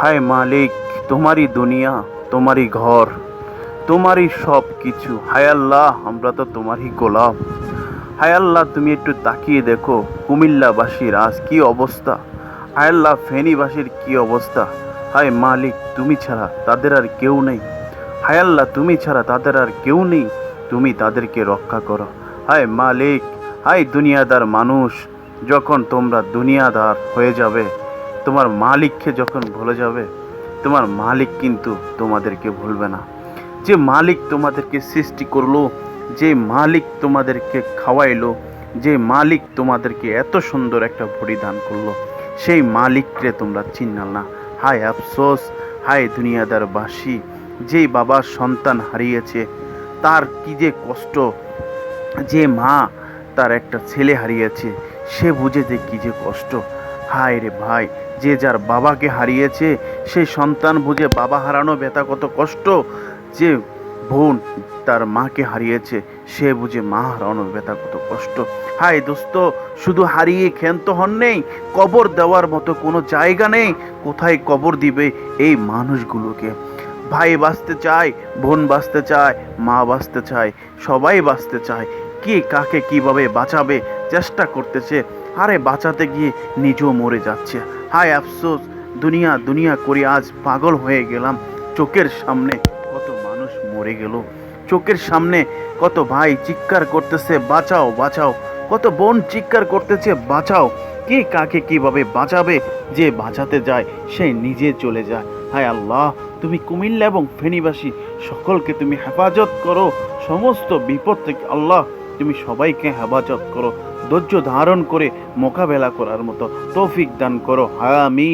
হায় মালিক, তোমারই দুনিয়া, তোমারই ঘর, তোমারই সব কিছু। হায় আল্লাহ, আমরা তো তোমারই গোলাম। হায় আল্লাহ, তুমি একটু তাকিয়ে দেখো, কুমিল্লাবাসীর আজ কি অবস্থা? হায় আল্লাহ, ফেনীবাসীর কি অবস্থা? হায় মালিক, তুমি ছাড়া তাদের আর কেউ নেই। হায় আল্লাহ, তুমি ছাড়া তাদের আর কেউ নেই। তুমি তাদেরকে রক্ষা করো। হায় মালিক, হায় দুনিয়াদার মানুষ, যখন তোমরা দুনিয়াদার হয়ে যাবে তোমার মালিককে যখন ভুলে যাবে, তোমার মালিক কিন্তু তোমাদেরকে ভুলবে না। যে মালিক তোমাদেরকে সৃষ্টি করল, যে মালিক তোমাদেরকে খাওয়াইলো, যে মালিক তোমাদেরকে এত সুন্দর একটা বডি দান করল, সেই মালিককে তোমরা চিন্নাল না। হায় আফসোস, হায় দুনিয়াদার বাসি যে বাবার সন্তান হারিয়েছে, তার কি যে কষ্ট, যে মা তার একটা ছেলে হারিয়েছে, সে বুঝে যে কি যে কষ্ট। হায় রে ভাই, যে যার বাবাকে হারিয়েছে সেই সন্তান বুঝে বাবা হারানো ব্যথা কত কষ্ট। যে বোন তার মাকে হারিয়েছে, সে বুঝে মা হারানো ব্যথা কত কষ্ট। হায় দোস্ত, শুধু হারিয়ে ক্ষান্ত হন নেই, কবর দেওয়ার মতো কোনো জায়গা নেই, কোথায় কবর দিবে এই মানুষগুলোকে? ভাই বাঁচতে চায়, বোন বাঁচতে চায়, মা বাঁচতে চায়, সবাই বাঁচতে চায়। কে কাকে কীভাবে বাঁচাবে, চেষ্টা করতেছে। আরে বাঁচাতে গিয়ে নিজেও মরে যাচ্ছে। হায় আফসোস, দুনিয়া দুনিয়া করে আজ পাগল হয়ে গেলাম। চোখের সামনে কত মানুষ মরে গেল। চোখের সামনে কত ভাই চিৎকার করতেছে, বাঁচাও বাঁচাও। কত বোন চিৎকার করতেছে, বাঁচাও। কে কাকে কীভাবে বাঁচাবে যে বাঁচাতে যায়, সে নিজে চলে যায়। হায় আল্লাহ, তুমি কুমিল্লা এবং ফেনীবাসী, সকলকে তুমি হেফাজত করো। সমস্ত বিপদ থেকে আল্লাহ তুমি সবাইকে হেফাজত করো। ধৈর্য ধারণ করে মোকাবেলা করার মতো তৌফিক দান করো। আমি